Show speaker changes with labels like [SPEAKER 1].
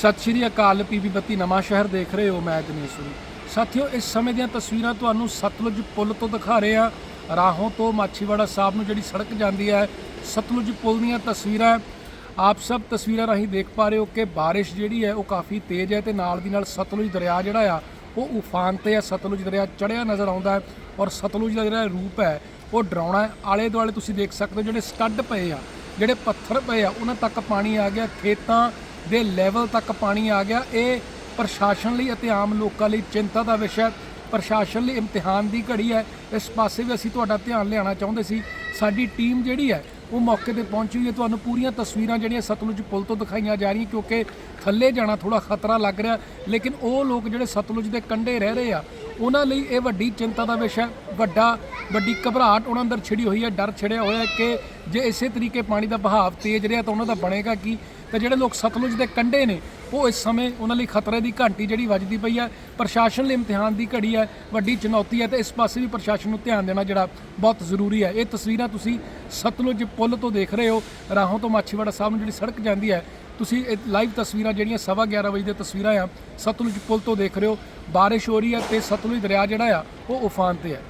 [SPEAKER 1] ਸਤਿ ਸ਼੍ਰੀ ਅਕਾਲ ਪੀਪੀ ਬੱਤੀ ਨਵਾਂ ਸ਼ਹਿਰ ਦੇਖ ਰਹੇ ਹੋ ਮੈਂ ਦਿਨੇਸ਼ਵਰੀ ਸਾਥੀਓ, ਇਸ ਸਮੇਂ ਦੀਆਂ ਤਸਵੀਰਾਂ ਤੁਹਾਨੂੰ ਸਤਲੁਜ ਪੁਲ ਤੋਂ ਦਿਖਾ ਰਹੇ ਹਾਂ। ਰਾਹੋਂ ਤੋਂ ਮਾਛੀਵਾੜਾ ਸਾਹਿਬ ਨੂੰ ਜਿਹੜੀ ਸੜਕ ਜਾਂਦੀ ਹੈ, ਸਤਲੁਜ ਪੁਲ ਦੀਆਂ ਤਸਵੀਰਾਂ। ਆਪ ਸਭ ਤਸਵੀਰਾਂ ਰਾਹੀਂ ਦੇਖ ਪਾ ਰਹੇ ਹੋ ਕਿ ਬਾਰਿਸ਼ ਜਿਹੜੀ ਹੈ, ਉਹ ਕਾਫੀ ਤੇਜ਼ ਹੈ ਤੇ ਨਾਲ ਦੀ ਨਾਲ ਸਤਲੁਜ ਦਰਿਆ ਜਿਹੜਾ ਆ, ਉਹ ਉਫਾਨ ਤੇ ਆ, ਸਤਲੁਜ ਦਰਿਆ ਚੜਿਆ ਨਜ਼ਰ ਆਉਂਦਾ ਹੈ ਔਰ ਸਤਲੁਜ ਦਾ ਜਿਹੜਾ ਰੂਪ ਹੈ, ਉਹ ਡਰਾਉਣਾ ਹੈ। ਆਲੇ ਦੁਆਲੇ ਤੁਸੀਂ ਦੇਖ ਸਕਦੇ ਹੋ ਜਿਹੜੇ ਸਟੱਡ ਪਏ ਆ, ਜਿਹੜੇ ਪੱਥਰ ਪਏ ਆ, ਉਹਨਾਂ ਤੱਕ ਪਾਣੀ ਆ ਗਿਆ। ਖੇਤਾਂ ਦੇ ਲੈਵਲ ਤੱਕ ਪਾਣੀ ਆ ਗਿਆ। ਇਹ ਪ੍ਰਸ਼ਾਸਨ ਲਈ ਅਤੇ ਆਮ ਲੋਕਾਂ ਲਈ ਚਿੰਤਾ ਦਾ ਵਿਸ਼ਾ ਹੈ। ਪ੍ਰਸ਼ਾਸਨ ਲਈ ਇਮਤਿਹਾਨ ਦੀ ਘੜੀ ਹੈ। ਇਸ ਪਾਸੇ ਵੀ ਅਸੀਂ ਤੁਹਾਡਾ ਧਿਆਨ ਲਿਆਉਣਾ ਚਾਹੁੰਦੇ ਸੀ। ਸਾਡੀ ਟੀਮ ਜਿਹੜੀ ਹੈ, ਉਹ ਮੌਕੇ ਤੇ ਪਹੁੰਚੀ ਹੈ। ਤੁਹਾਨੂੰ ਪੂਰੀਆਂ ਤਸਵੀਰਾਂ ਜਿਹੜੀਆਂ ਸਤਲੁਜ ਪੁਲ ਤੋਂ ਦਿਖਾਈਆਂ ਜਾ ਰਹੀਆਂ, ਕਿਉਂਕਿ ਥੱਲੇ ਜਾਣਾ ਥੋੜਾ ਖਤਰਾ ਲੱਗ ਰਿਹਾ। ਲੇਕਿਨ ਉਹ ਲੋਕ ਜਿਹੜੇ ਸਤਲੁਜ ਦੇ ਕੰਢੇ ਰਹਿ ਰਹੇ ਆ ਉਹਨਾਂ ਲਈ ਇਹ ਵੱਡੀ ਚਿੰਤਾ ਦਾ ਵਿਸ਼ਾ ਹੈ। ਵੱਡਾ, ਵੱਡੀ ਘਬਰਾਹਟ ਉਹਨਾਂ ਅੰਦਰ ਛਿੜੀ ਹੋਈ ਹੈ, ਡਰ ਛਿੜਿਆ ਹੋਇਆ ਕਿ ਜੇ ਇਸੇ ਤਰੀਕੇ ਪਾਣੀ ਦਾ ਬਹਾਵ ਤੇਜ਼ ਰਿਹਾ ਤਾਂ ਉਹਨਾਂ ਦਾ ਬਣੇਗਾ ਕੀ? ਤੇ ਜਿਹੜੇ ਲੋਕ ਸਤਲੁਜ ਦੇ ਕੰਢੇ ਨੇ, ਉਹ ਇਸ ਸਮੇਂ ਉਹਨਾਂ ਲਈ ਖਤਰੇ ਦੀ ਘੰਟੀ ਜਿਹੜੀ ਵੱਜਦੀ ਪਈ ਹੈ। ਪ੍ਰਸ਼ਾਸਨ ਲਈ ਇਮਤਿਹਾਨ ਦੀ ਘੜੀ ਹੈ, ਵੱਡੀ ਚੁਣੌਤੀ ਹੈ ਤੇ ਇਸ ਪਾਸੇ ਵੀ ਪ੍ਰਸ਼ਾਸਨ ਨੂੰ ਧਿਆਨ ਦੇਣਾ ਜਿਹੜਾ ਬਹੁਤ ਜ਼ਰੂਰੀ ਹੈ। ਇਹ ਤਸਵੀਰਾਂ ਤੁਸੀਂ ਸਤਲੁਜ ਪੁਲ ਤੋਂ ਦੇਖ ਰਹੇ ਹੋ। ਰਾਹੋਂ ਤੋਂ ਮਾਛੀਵਾੜਾ ਸਾਹਿਬ ਨੂੰ ਜਿਹੜੀ ਸੜਕ ਜਾਂਦੀ ਹੈ ਤੁਸੀਂ ਇਹ ਲਾਈਵ ਤਸਵੀਰਾਂ ਜਿਹੜੀਆਂ ਸਵਾ 11 ਵਜੇ ਦੀਆਂ ਤਸਵੀਰਾਂ ਆ, ਸਤਲੁਜ ਪੁਲ ਤੋਂ ਦੇਖ ਰਹੇ ਹੋ। ਬਾਰਿਸ਼ ਹੋ ਰਹੀ ਹੈ ਤੇ ਸਤਲੁਜ ਦਰਿਆ ਜਿਹੜਾ ਆ, ਉਹ ਉਫਾਨ ਤੇ ਹੈ।